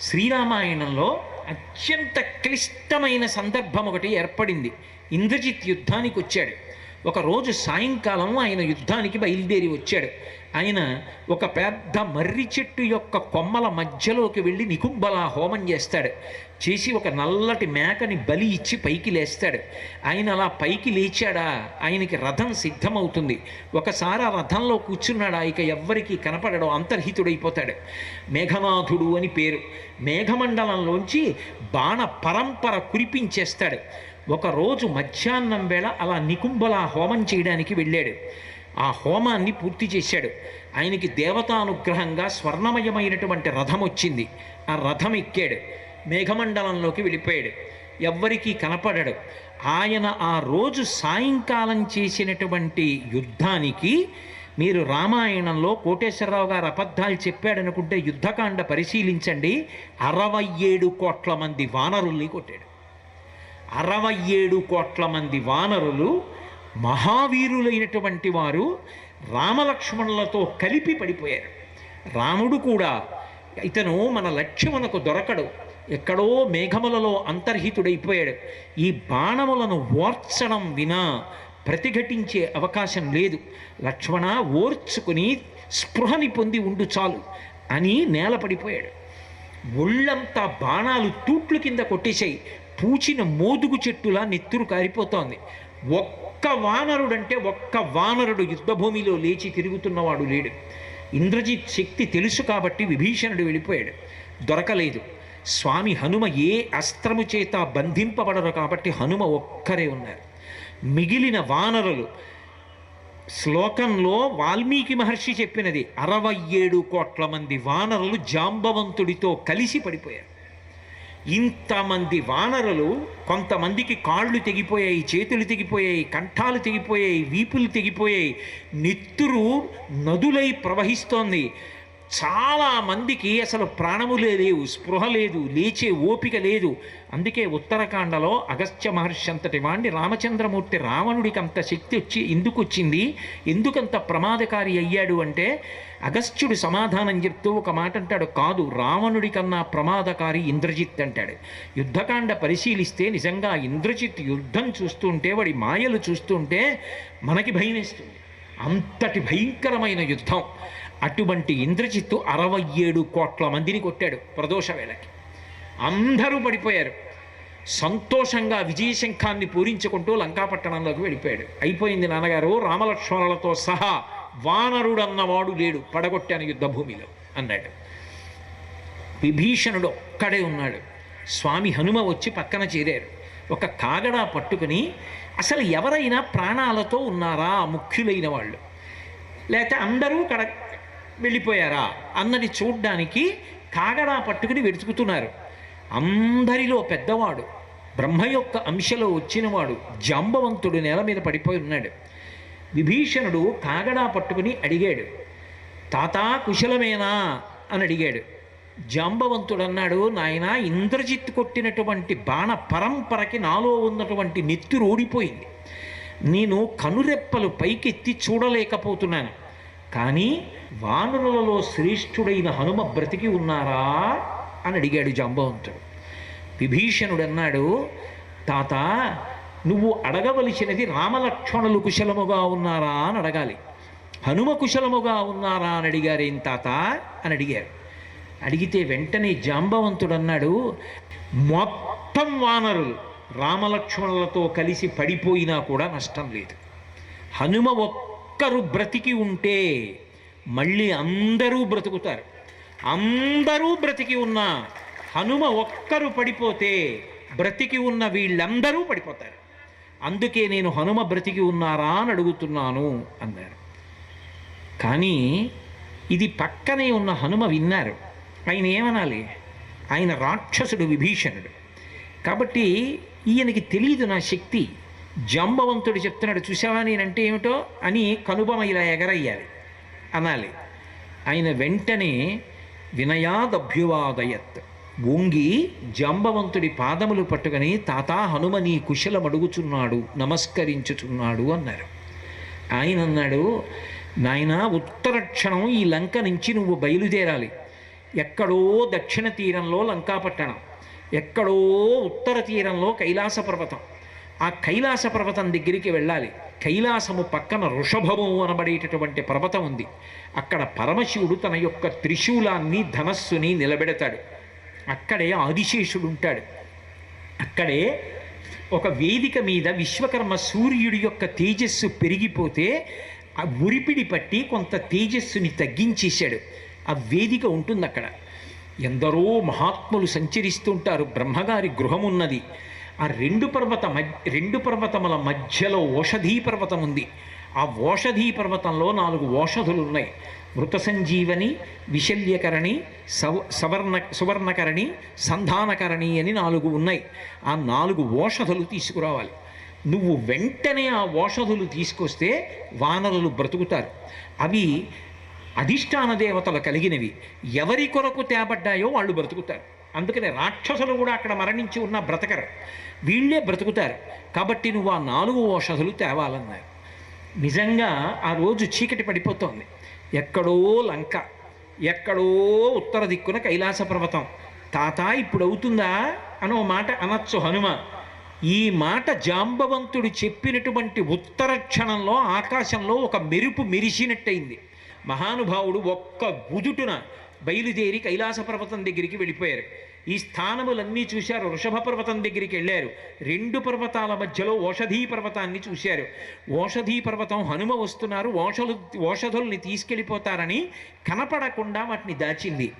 శ్రీరామాయణంలో అత్యంత క్లిష్టమైన సందర్భం ఒకటి ఏర్పడింది. ఇంద్రజిత్ యుద్ధానికి వచ్చాడు ఒకరోజు సాయంకాలం ఆయన యుద్ధానికి బయలుదేరి వచ్చాడు. ఆయన ఒక పెద్ద మర్రి చెట్టు యొక్క కొమ్మల మధ్యలోకి వెళ్ళి నికుంబలా హోమం చేస్తాడు. చేసి ఒక నల్లటి మేకని బలి ఇచ్చి పైకి లేస్తాడు. ఆయన అలా పైకి లేచాడా? ఆయనకి రథం సిద్ధమవుతుంది. ఒకసారి ఆ రథంలో కూర్చున్నాడా? ఇక ఎవ్వరికీ కనపడడం. అంతర్హితుడైపోతాడు. మేఘనాథుడు అని పేరు. మేఘమండలంలోంచి బాణ పరంపర కురిపించేస్తాడు. ఒకరోజు మధ్యాహ్నం వేళ అలా నికుంభలా హోమం చేయడానికి వెళ్ళాడు. ఆ హోమాన్ని పూర్తి చేశాడు. ఆయనకి దేవతానుగ్రహంగా స్వర్ణమయమైనటువంటి రథం వచ్చింది. ఆ రథం ఎక్కాడు. మేఘమండలంలోకి వెళ్ళిపోయాడు. ఎవ్వరికీ కనపడడు. ఆయన ఆ రోజు సాయంకాలం చేసినటువంటి యుద్ధానికి మీరు రామాయణంలో కోటేశ్వరరావు గారు అబద్ధాలు చెప్పాడనుకుంటే యుద్ధకాండ పరిశీలించండి. అరవై ఏడు కోట్ల మంది వానరుల్ని కొట్టాడు. అరవై ఏడు కోట్ల మంది వానరులు మహావీరులైనటువంటి వారు రామలక్ష్మణులతో కలిపి పడిపోయారు. రాముడు కూడా ఇతను మన లక్ష్యమునకు దొరకడు. ఎక్కడో మేఘములలో అంతర్హితుడైపోయాడు. ఈ బాణములను ఓర్చడం వినా ప్రతిఘటించే అవకాశం లేదు. లక్ష్మణ ఓర్చుకుని స్పృహని పొంది ఉండు చాలు అని నేల పడిపోయాడు. ఒళ్ళంతా బాణాలు తూట్లు కింద కొట్టేశాయి. పూచిన మోదుగు చెట్టులా నెత్తురు కారిపోతోంది. ఒక్క వానరుడంటే ఒక్క వానరుడు యుద్ధభూమిలో లేచి తిరుగుతున్నవాడు లేడు. ఇంద్రజిత్ శక్తి తెలుసు కాబట్టి విభీషణుడు వెళ్ళిపోయాడు. దొరకలేదు. స్వామి హనుమ ఏ అస్త్రము చేత బంధింపబడరు కాబట్టి హనుమ ఒక్కరే ఉన్నారు. మిగిలిన వానరులు శ్లోకంలో వాల్మీకి మహర్షి చెప్పినది అరవై ఏడు కోట్ల మంది వానరులు జాంబవంతుడితో కలిసి పడిపోయారు. ఇంతమంది వానరులు కొంతమందికి కాళ్ళు తెగిపోయాయి చేతులు తెగిపోయాయి కంఠాలు తెగిపోయాయి వీపులు తెగిపోయాయి. నెత్తురు నదులై ప్రవహిస్తోంది. చాలా మందికి అసలు ప్రాణములే లేవు స్పృహ లేదు లేచే ఓపిక లేదు. అందుకే ఉత్తరాఖండలో అగస్త్య మహర్షి అంతటి వాణ్ణి రామచంద్రమూర్తి రావణుడికి అంత శక్తి వచ్చి ఎందుకు వచ్చింది ఎందుకంత ప్రమాదకారి అయ్యాడు అంటే అగస్త్యుడు సమాధానం చెప్తూ ఒక మాట అంటాడు కాదు రావణుడి కన్నా ప్రమాదకారి ఇంద్రజిత్ అంటాడు. యుద్ధకాండ పరిశీలిస్తే నిజంగా ఇంద్రజిత్ యుద్ధం చూస్తుంటే వాడి మాయలు చూస్తుంటే మనకి భయమేస్తుంది. అంతటి భయంకరమైన యుద్ధం. అటువంటి ఇంద్రజిత్తు అరవై ఏడు కోట్ల మందిని కొట్టాడు ప్రదోష వేళకి. అందరూ పడిపోయారు. సంతోషంగా విజయశంఖాన్ని పూరించుకుంటూ లంకాపట్టణంలోకి వెళ్ళిపోయాడు. అయిపోయింది నాన్నగారు రామలక్ష్మణులతో సహా వానరుడు అన్నవాడు లేడు పడగొట్టాను యుద్ధభూమిలో అన్నాడు. విభీషణుడు ఒక్కడే ఉన్నాడు. స్వామి హనుమ వచ్చి పక్కన చేరారు. ఒక కాగడా పట్టుకుని అసలు ఎవరైనా ప్రాణాలతో ఉన్నారా ముఖ్యులైన వాళ్ళు? లేకపోతే అందరూ కడ వెళ్ళిపోయారా అన్నది చూడ్డానికి కాగడా పట్టుకుని వెతుకుతున్నారు. అందరిలో పెద్దవాడు బ్రహ్మ యొక్క అంశలో వచ్చినవాడు జాంబవంతుడు నేల మీద పడిపోయి ఉన్నాడు. విభీషణుడు కాగడా పట్టుకుని అడిగాడు తాతా కుశలమేనా? అని అడిగాడు. జాంబవంతుడు అన్నాడు నాయన ఇంద్రజిత్ కొట్టినటువంటి బాణ పరంపరకి నాలో ఉన్నటువంటి నెత్తురు ఓడిపోయింది నేను కనురెప్పలు పైకెత్తి చూడలేకపోతున్నాను. కానీ వానరులలో శ్రేష్ఠుడైన హనుమ బ్రతికి ఉన్నారా? అని అడిగాడు జాంబవంతుడు. విభీషణుడు అన్నాడు తాత నువ్వు అడగవలసినది రామలక్ష్మణులు కుశలముగా ఉన్నారా అని అడగాలి. హనుమ కుశలముగా ఉన్నారా అని అడిగారేం తాత అని అడిగారు. అడిగితే వెంటనే జాంబవంతుడు అన్నాడు మొత్తం వానరులు రామలక్ష్మణులతో కలిసి పడిపోయినా కూడా నష్టం లేదు. హనుమ ఒక్కరు బ్రతికి ఉంటే మళ్ళీ అందరూ బ్రతుకుతారు. అందరూ బ్రతికి ఉన్న హనుమ ఒక్కరు పడిపోతే బ్రతికి ఉన్న వీళ్ళందరూ పడిపోతారు. అందుకే నేను హనుమ బ్రతికి ఉన్నారా అని అడుగుతున్నాను అన్నారు. కానీ ఇది పక్కనే ఉన్న హనుమ విన్నారు. ఆయన ఏమనాలి? ఆయన రాక్షసుడు విభీషణుడు. కాబట్టి ఈయనకి తెలియదు నా శక్తి. జంబవంతుడు చెప్తున్నాడు చూసావా నేనంటే ఏమిటో? అని కనుబమ ఇలా ఎగరయ్యాలి. అనాలి. ఆయన వెంటనే వినయాదభ్యువాదయత్. వంగి జంబవంతుడి పాదములు పట్టుకొని తాత హనుమ నీ నమస్కరించుచున్నాడు అన్నారు. ఆయన అన్నాడు నాయన ఉత్తర క్షణం ఈ లంక నుంచి నువ్వు బయలుదేరాలి. ఎక్కడో దక్షిణ తీరంలో లంకాపట్టణం ఎక్కడో ఉత్తర తీరంలో కైలాస పర్వతం. ఆ కైలాస పర్వతం దగ్గరికి వెళ్ళాలి. కైలాసము పక్కన వృషభము అనబడేటటువంటి పర్వతం ఉంది. అక్కడ పరమశివుడు తన యొక్క త్రిశూలాన్ని ధనస్సుని నిలబెడతాడు. అక్కడే ఆదిశేషుడు ఉంటాడు. అక్కడే ఒక వేదిక మీద విశ్వకర్మ సూర్యుడి యొక్క తేజస్సు పెరిగిపోతే ఆ ఉరిపిడి పట్టి కొంత తేజస్సుని తగ్గించేశాడు. ఆ వేదిక ఉంటుంది అక్కడ ఎందరో మహాత్ములు సంచరిస్తుంటారు. బ్రహ్మగారి గృహం ఉన్నది ఆ రెండు పర్వత రెండు పర్వతముల మధ్యలో ఓషధీ పర్వతం ఉంది. ఆ ఓషధీ పర్వతంలో నాలుగు ఓషధులు ఉన్నాయి మృత సంజీవని విశల్యకరణి సవ సవర్ణ సువర్ణకరణి సంధానకరణి అని నాలుగు ఉన్నాయి. ఆ నాలుగు ఓషధులు తీసుకురావాలి. నువ్వు వెంటనే ఆ ఓషధులు తీసుకొస్తే వానరులు బ్రతుకుతారు. అవి అధిష్టాన దేవతలు కలిగినవి. ఎవరి కొరకు తేబడ్డాయో వాళ్ళు బ్రతుకుతారు. అందుకనే రాక్షసులు కూడా అక్కడ మరణించి ఉన్న బ్రతకరు. వీళ్ళే బ్రతుకుతారు. కాబట్టి నువ్వు ఆ నాలుగు ఓషధులు తేవాలన్నారు. నిజంగా ఆ రోజు చీకటి పడిపోతోంది. ఎక్కడో లంక ఎక్కడో ఉత్తర దిక్కున కైలాస పర్వతం. తాత ఇప్పుడు అవుతుందా? అనో మాట అనొచ్చు హనుమ. ఈ మాట జాంబవంతుడు చెప్పినటువంటి ఉత్తర క్షణంలో ఆకాశంలో ఒక మెరుపు మెరిసినట్టయింది. మహానుభావుడు ఒక్క గుదుటున బయలుదేరి కైలాస పర్వతం దగ్గరికి వెళ్ళిపోయారు. ఈ స్థానములన్నీ చూశారు. వృషభ పర్వతం దగ్గరికి వెళ్ళారు. రెండు పర్వతాల మధ్యలో ఓషధీ పర్వతాన్ని చూశారు. ఓషధీ పర్వతం హనుమ వస్తున్నారు. ఓషలు ఓషధుల్ని తీసుకెళ్ళిపోతారని కనపడకుండా వాటిని దాచింది.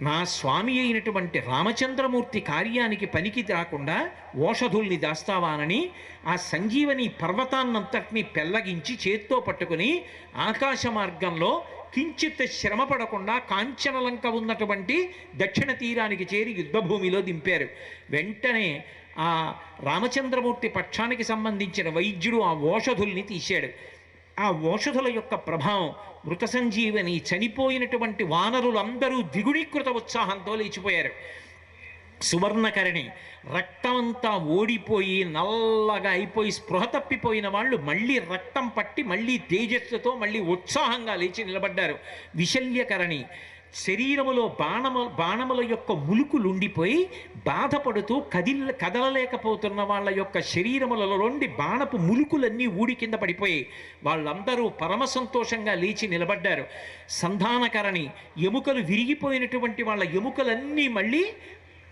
నా స్వామి అయినటువంటి రామచంద్రమూర్తి కార్యానికి పనికి రాకుండా ఓషధుల్ని దాస్తావానని ఆ సంజీవని పర్వతాన్నంతటిని పెల్లగించి చేత్తో పట్టుకుని ఆకాశ మార్గంలో కించిత్ శ్రమ పడకుండా కాంచనలంక ఉన్నటువంటి దక్షిణ తీరానికి చేరి యుద్ధభూమిలో దింపారు. వెంటనే ఆ రామచంద్రమూర్తి పక్షానికి సంబంధించిన వైద్యుడు ఆ ఓషధుల్ని తీశాడు. ఆ ఓషధుల యొక్క ప్రభావం మృత సంజీవని చనిపోయినటువంటి వానరులందరూ ద్విగుణీకృత ఉత్సాహంతో లేచిపోయారు. సువర్ణకరణి రక్తమంతా ఓడిపోయి నల్లగా అయిపోయి స్పృహ తప్పిపోయిన వాళ్ళు మళ్ళీ రక్తం పట్టి మళ్ళీ తేజస్సుతో మళ్ళీ ఉత్సాహంగా లేచి నిలబడ్డారు. విశల్యకరణి శరీరములో బాణము బాణముల యొక్క ములుకులుండిపోయి బాధపడుతూ కదిల కదలలేకపోతున్న వాళ్ళ యొక్క శరీరములలో నుండి బాణపు ములుకులన్నీ ఊడి కింద పడిపోయి వాళ్ళందరూ పరమ సంతోషంగా లేచి నిలబడ్డారు. సంధానకరణి ఎముకలు విరిగిపోయినటువంటి వాళ్ళ ఎముకలన్నీ మళ్ళీ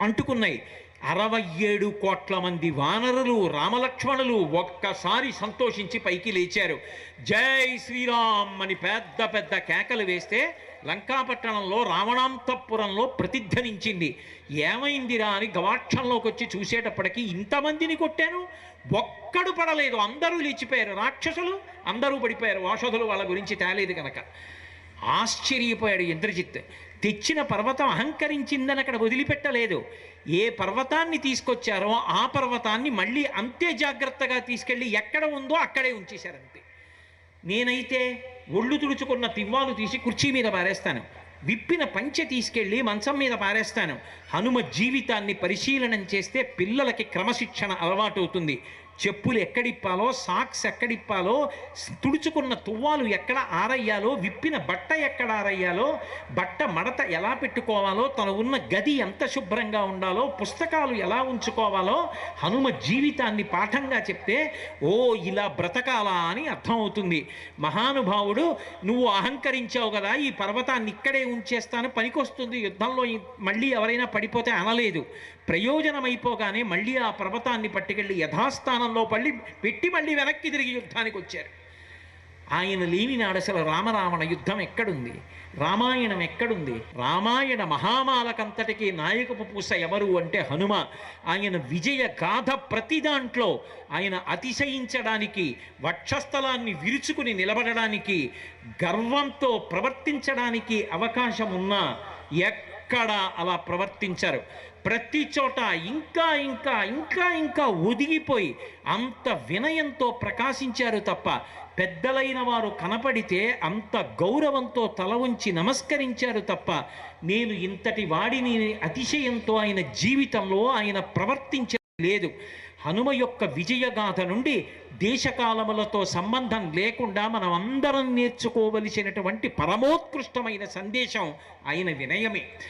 అంటుకున్నాయి. అరవై ఏడు కోట్ల మంది వానరులు రామలక్ష్మణులు ఒక్కసారి సంతోషించి పైకి లేచారు. జై శ్రీరామ్ అని పెద్ద పెద్ద కేకలు వేస్తే లంకాపట్టణంలో రావణాంతపురంలో ప్రతిధ్వనించింది ఏమైందిరా అని గవాక్షంలోకి వచ్చి చూసేటప్పటికి ఇంతమందిని కొట్టాను? ఒక్కడు పడలేదు. అందరూ లేచిపోయారు. రాక్షసులు అందరూ పడిపోయారు. వాషధులు వాళ్ళ గురించి తేలేదు కనుక ఆశ్చర్యపోయాడు ఇంద్రజిత్. తెచ్చిన పర్వతం అహంకరించిందని అక్కడ వదిలిపెట్టలేదు. ఏ పర్వతాన్ని తీసుకొచ్చారో ఆ పర్వతాన్ని మళ్ళీ అంతే జాగ్రత్తగా తీసుకెళ్ళి ఎక్కడ ఉందో అక్కడే ఉంచేశారంతే. నేనైతే ఒళ్ళు తుడుచుకున్న తివ్వాలు తీసి కుర్చీ మీద పారేస్తాను. విప్పిన పంచె తీసుకెళ్ళి మంచం మీద పారేస్తాను. హనుమ జీవితాన్ని పరిశీలనం చేస్తే పిల్లలకి క్రమశిక్షణ అలవాటు అవుతుంది చెప్పులు ఎక్కడిప్పాలో సాక్స్ ఎక్కడిప్పాలో తుడుచుకున్న తువ్వాలు ఎక్కడ ఆరయ్యాలో విప్పిన బట్ట ఎక్కడ ఆరయ్యాలో బట్ట మడత ఎలా పెట్టుకోవాలో తను ఉన్న గది ఎంత శుభ్రంగా ఉండాలో పుస్తకాలు ఎలా ఉంచుకోవాలో హనుమ జీవితాన్ని పాఠంగా చెప్తే ఓ ఇలా బ్రతకాలా అని అర్థమవుతుంది. మహానుభావుడు నువ్వు అహంకరించావు కదా ఈ పర్వతాన్ని ఇక్కడే ఉంచేస్తాను పనికొస్తుంది యుద్ధంలో మళ్ళీ ఎవరైనా పడిపోతే అనలేదు. ప్రయోజనమైపోగానే మళ్ళీ ఆ పర్వతాన్ని పట్టుకెళ్ళి యథాస్థానంలో పళ్ళి పెట్టి మళ్ళీ వెనక్కి తిరిగి యుద్ధానికి వచ్చారు. ఆయన లేనినాడు అసలు రామరావణ యుద్ధం ఎక్కడుంది? రామాయణం ఎక్కడుంది? రామాయణ మహామాలకంతటికి నాయకపు పూస ఎవరు అంటే హనుమ. ఆయన విజయ గాథ ప్రతి దాంట్లో ఆయన అతిశయించడానికి వక్షస్థలాన్ని విరుచుకుని నిలబడడానికి గర్వంతో ప్రవర్తించడానికి అవకాశం ఉన్నా ఎక్కడ అలా ప్రవర్తించారు. ప్రతి చోట ఇంకా ఇంకా ఇంకా ఇంకా ఒదిగిపోయి అంత వినయంతో ప్రకాశించారు తప్ప పెద్దలైన వారు కనపడితే అంత గౌరవంతో తల ఉంచి నమస్కరించారు తప్ప నేను ఇంతటి వాడిని అతిశయంతో ఆయన జీవితంలో ఆయన ప్రవర్తించలేదు. హనుమ యొక్క విజయగాథ నుండి దేశకాలములతో సంబంధం లేకుండా మనం అందరం నేర్చుకోవలసినటువంటి పరమోత్కృష్టమైన సందేశం ఆయన వినయమే.